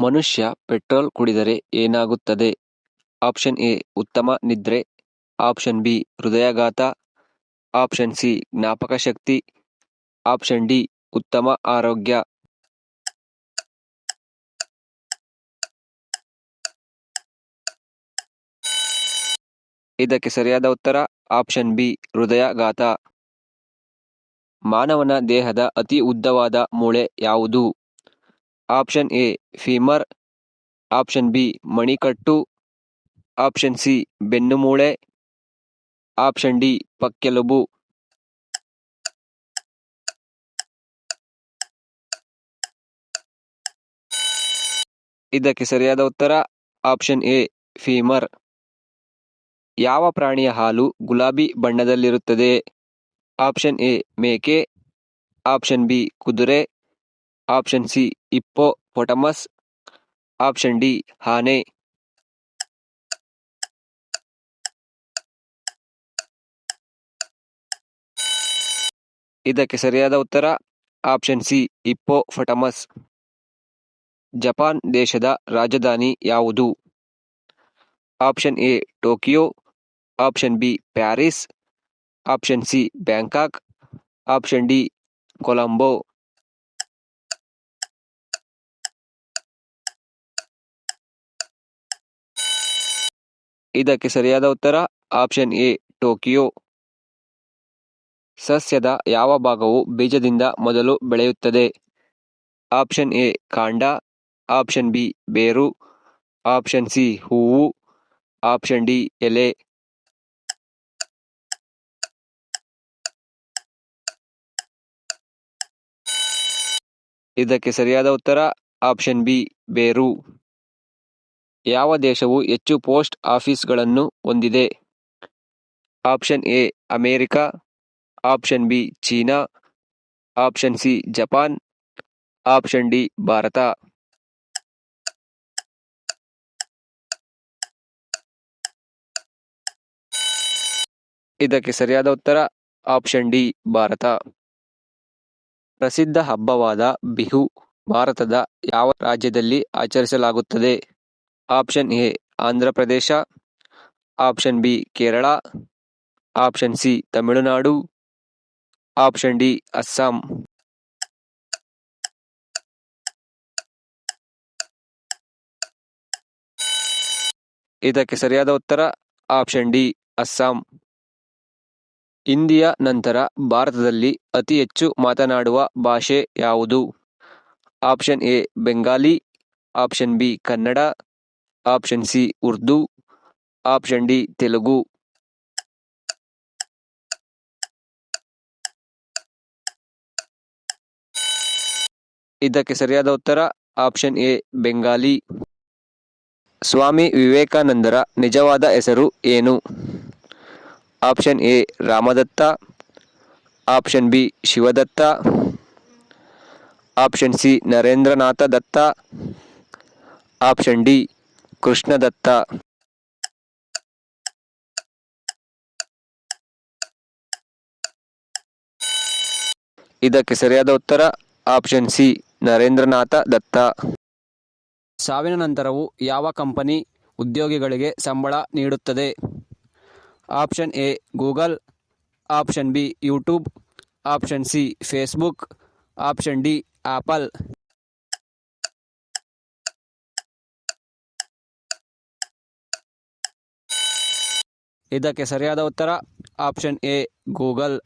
ಮನುಷ್ಯ ಪೆಟ್ರೋಲ್ ಕುಡಿದರೆ ಏನಾಗುತ್ತದೆ? ಆಪ್ಷನ್ ಎ, ಉತ್ತಮ ನಿದ್ರೆ. ಆಪ್ಷನ್ ಬಿ, ಹೃದಯಾಘಾತ. ಆಪ್ಷನ್ ಸಿ, ಜ್ಞಾಪಕ ಶಕ್ತಿ. ಆಪ್ಷನ್ ಡಿ, ಉತ್ತಮ ಆರೋಗ್ಯ. ಇದಕ್ಕೆ ಸರಿಯಾದ ಉತ್ತರ, ಆಪ್ಷನ್ ಬಿ, ಹೃದಯಾಘಾತ. ಮಾನವನ ದೇಹದ ಅತಿ ಉದ್ದವಾದ ಮೂಳೆ ಯಾವುದು? Option A femur option B ಮಣಿಕಟ್ಟು. Option C ಬೆನ್ನುಮೂಳೆ ಆಪ್ಷನ್ ಡಿ ಪಕ್ಕೆಲುಬು. ಇದಕ್ಕೆ ಸರಿಯಾದ ಉತ್ತರ ಆಪ್ಷನ್ ಎ ಫೀಮರ್ ಯಾವ ಪ್ರಾಣಿಯ ಹಾಲು ಗುಲಾಬಿ ಬಣ್ಣದಲ್ಲಿರುತ್ತದೆ? ಆಪ್ಷನ್ ಎ ಮೇಕೆ. ಆಪ್ಷನ್ ಬಿ ಕುದುರೆ. Option C hippopotamus option D ಹಾನೆ ಇದಕ್ಕೆ ಸರಿಯಾದ ಉತ್ತರ, option C hippopotamus Japan ದೇಶದ ರಾಜಧಾನಿ ಯಾವುದು? Option A, Tokyo. Option B, Paris. Option C, Bangkok. Option D, Colombo. ಇದಕ್ಕೆ ಸರಿಯಾದ ಉತ್ತರ ಆಪ್ಷನ್ ಎ ಟೋಕಿಯೋ ಸಸ್ಯದ ಯಾವ ಭಾಗವು ಬೀಜದಿಂದ ಮೊದಲು ಬೆಳೆಯುತ್ತದೆ? ಆಪ್ಷನ್ ಎ ಕಾಂಡ. ಆಪ್ಷನ್ ಬಿ ಬೇರು. ಆಪ್ಷನ್ ಸಿ ಹೂವು. ಆಪ್ಷನ್ ಡಿ ಎಲೆ. ಇದಕ್ಕೆ ಸರಿಯಾದ ಉತ್ತರ ಆಪ್ಷನ್ ಬಿ ಬೇರು. ಯಾವ ದೇಶವು ಹೆಚ್ಚು ಪೋಸ್ಟ್ ಆಫೀಸ್ಗಳನ್ನು ಹೊಂದಿದೆ? Option A, America. Option B, China. Option C, Japan. Option D, Bharat. ಇದಕ್ಕೆ ಸರಿಯಾದ ಉತ್ತರ, ಆಪ್ಷನ್ ಡಿ, ಭಾರತ. ಪ್ರಸಿದ್ಧ ಹಬ್ಬವಾದ ಬಿಹು, ಭಾರತದ ಯಾವ ರಾಜ್ಯದಲ್ಲಿ ಆಚರಿಸಲಾಗುತ್ತದೆ? Option A, Andhra Pradesh. Option B, Kerala. Option C, Tamil Nadu. Option D, Assam. ಇದಕ್ಕೆ ಸರಿಯಾದ ಉತ್ತರ, ಆಪ್ಷನ್ ಡಿ, ಅಸ್ಸಾಂ. ಹಿಂದಿಯ ನಂತರ ಭಾರತದಲ್ಲಿ ಅತಿ ಹೆಚ್ಚು ಮಾತನಾಡುವ ಭಾಷೆ ಯಾವುದು? Option A, Bengali. Option B, Kannada. Option C Urdu option D Telugu ಇದಕ್ಕೆ ಸರಿಯಾದ ಉತ್ತರ ಆಪ್ಷನ್ ಎ ಬೆಂಗಾಲಿ ಸ್ವಾಮಿ ವಿವೇಕಾನಂದರ ನಿಜವಾದ ಹೆಸರು ಏನು? Option A Ramadatta. Option B Shivadatta. Option C Narendranath Datta. Option D Krishnadatta. ಇದಕ್ಕೆ ಸರಿಯಾದ ಉತ್ತರ ಆಪ್ಷನ್ ಸಿ, ನರೇಂದ್ರನಾಥ ದತ್ತ. ಸಾವಿನ ನಂತರವೂ ಯಾವ ಕಂಪನಿ ಉದ್ಯೋಗಿಗಳಿಗೆ ಸಂಬಳ ನೀಡುತ್ತದೆ? Option A, Google. Option B, YouTube. Option C, Facebook. Option D, Apple. ಇದಕ್ಕೆ ಸರಿಯಾದ ಉತ್ತರ ಆಪ್ಷನ್ ಎ ಗೂಗಲ್.